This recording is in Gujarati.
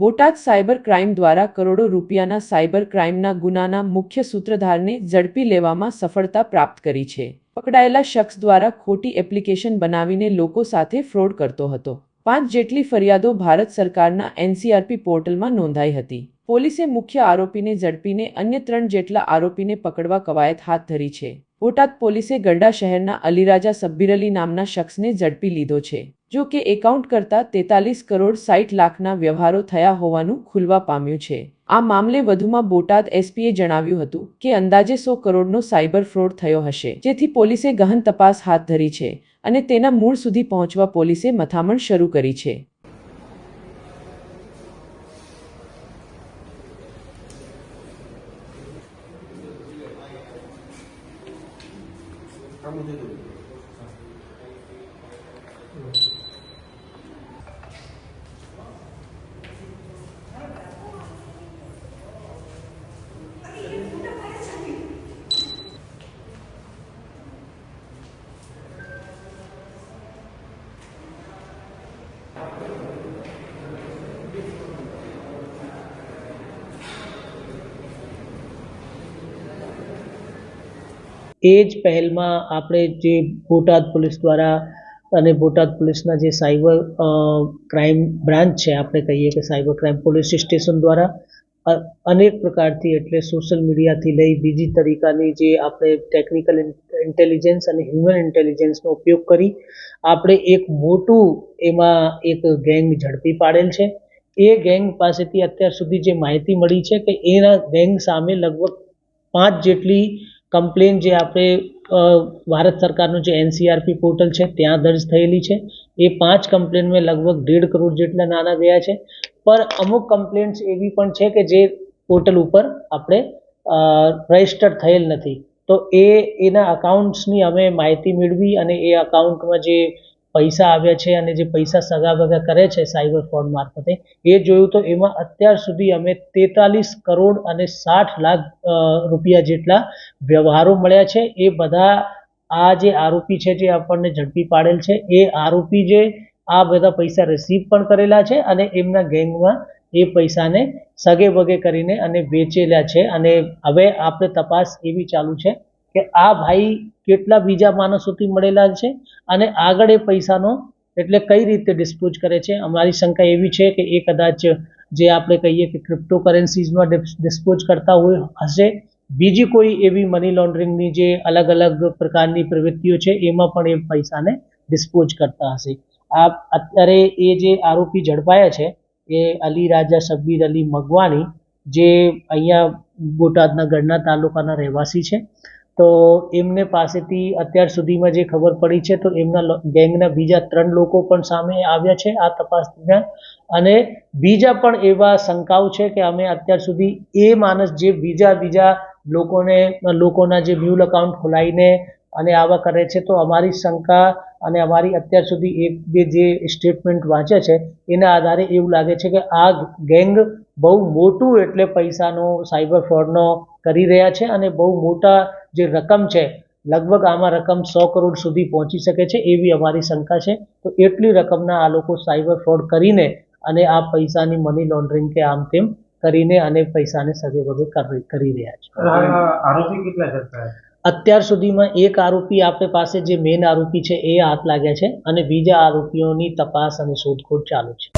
બોટાદ સાયબર ક્રાઇમ દ્વારા કરોડો રૂપિયાના સાયબર ક્રાઇમના ગુનાના મુખ્ય સૂત્રધારને ઝડપી લેવામાં સફળતા પ્રાપ્ત કરી છે. પકડાયેલા શખ્સ દ્વારા ખોટી એપ્લિકેશન બનાવીને લોકો સાથે ફ્રોડ કરતો હતો. પાંચ જેટલી ફરિયાદો ભારત સરકારના એનસીઆરપી પોર્ટલમાં નોંધાઈ હતી. પોલીસે મુખ્ય આરોપીને ઝડપીને અન્ય ત્રણ જેટલા આરોપીને પકડવા કવાયત હાથ ધરી છે. બોટાદ પોલીસે ગરડા શહેરના અલીરાજા સબ્બીર નામના શખ્સને ઝડપી લીધો છે. જો કે એકાઉન્ટ કરતાં તેતાલીસ કરોડ સાઠ લાખના વ્યવહારો થયા હોવાનું ખુલવા પામ્યું છે. આ મામલે વધુમાં બોટાદ એસપીએ જણાવ્યું હતું કે અંદાજે સો કરોડનો સાયબર ફ્રોડ થયો હશે. જેથી પોલીસે ગહન તપાસ હાથ ધરી છે અને તેના મૂળ સુધી પહોંચવા પોલીસે મથામણ શરૂ કરી છે. એ જ પહેલમાં આપણે જે બોટાદ પોલીસ દ્વારા અને બોટાદ પોલીસના જે સાયબર ક્રાઇમ બ્રાન્ચ છે, આપણે કહીએ કે સાયબર ક્રાઇમ પોલીસ સ્ટેશન દ્વારા અનેક પ્રકારથી એટલે સોશિયલ મીડિયાથી લઈ બીજી તરીકાની જે આપણે ટેકનિકલ ઇન્ટેલિજન્સ અને હ્યુમન ઇન્ટેલિજન્સનો ઉપયોગ કરી, આપણે એક મોટું એમાં એક ગેંગ ઝડપી પાડેલ છે. એ ગેંગ પાસેથી અત્યાર સુધી જે માહિતી મળી છે કે એના ગેંગ સામે લગભગ પાંચ જેટલી કમ્પ્લેન જે આપણે ભારત સરકારનું જે એનસીઆરપી પોર્ટલ છે, ત્યાં દર્જ થયેલી છે. એ પાંચ કમ્પ્લેનમાં લગભગ દેઢ કરોડ જેટલા નાના ગયા છે. પર અમુક કમ્પ્લેન્ટ્સ એવી પણ છે કે જે પોર્ટલ ઉપર આપણે રજિસ્ટર થયેલ નથી. તો એ, એના અકાઉન્ટ્સની અમે માહિતી મેળવી અને એ અકાઉન્ટમાં જે પૈસા આવ્યા છે અને જે પૈસા સગા ભગા કરે છે સાયબર ફ્રોડ મારફતે, એ જોયું તો એમાં અત્યાર સુધી અમે તેતાલીસ કરોડ અને સાઠ લાખ રૂપિયા જેટલા વ્યવહારો મળ્યા છે. એ બધા આ જે આરોપી છે જે આપણને ઝડપી પાડેલ છે, એ આરોપી જે આ બધા પૈસા રિસીવ પણ કરેલા છે અને એમના ગેંગમાં એ પૈસાને સગે બગે કરીને અને વેચેલા છે અને હવે આપણે તપાસ એવી ચાલુ છે કે આ ભાઈ કેટલા બીજા માણસોથી મળેલા છે અને આગળ એ પૈસાનો એટલે કઈ રીતે ડિસ્પોઝ કરે છે? અમારી શંકા એવી છે કે એ કદાચ જે આપણે કહીએ કે ક્રિપ્ટોકરન્સીઝમાં ડિસ્પોઝ કરતા હોય હશે. બીજી કોઈ એવી મની લોન્ડરિંગની જે અલગ અલગ પ્રકારની પ્રવૃત્તિઓ છે, એમાં પણ એ પૈસાને ડિસ્પોઝ કરતા હશે. આ અત્યારે એ જે આરોપી ઝડપાયા છે, એ અલી રાજા શબ્બીર અલી મગવાણી જે અહીંયા બોટાદના ગઢના તાલુકાના રહેવાસી છે તો એમને પાસેથી અત્યાર સુધીમાં જે ખબર પડી છે, તો એમના ગેંગના બીજા ત્રણ લોકો પણ સામે આવ્યા છે આ તપાસ દરમિયાન અને બીજા પણ એવા શંકાઓ છે કે અમે અત્યાર સુધી એ માણસ જે બીજા બીજા લોકોને, લોકોના જે મ્યુલ અકાઉન્ટ ખોલાવીને અને આવા કરે છે, તો અમારી શંકા અને અમારી અત્યાર સુધી એક બે જે સ્ટેટમેન્ટ વાંચે છે, એના આધારે એવું લાગે છે કે આ ગેંગ બહુ મોટું એટલે પૈસાનો સાયબર ફ્રોડનો કરી રહ્યા છે અને બહુ મોટા જે રકમ છે લગભગ આમાં રકમ સો કરોડ સુધી પહોંચી શકે છે એવી અમારી શંકા છે. તો એટલી રકમના આ લોકો સાયબર ફ્રોડ કરીને અને આ પૈસાની મની લોન્ડરિંગ કે આમ તેમ કરીને અને પૈસાને સગે વગે કરી કરી રહ્યા છે. આરોપી કેટલા અત્યાર સુધીમાં એક આરોપી આપણે પાસે જે મેઇન આરોપી છે એ હાથ લાગ્યા છે અને બીજા આરોપીઓની તપાસ અને શોધખોળ ચાલુ છે.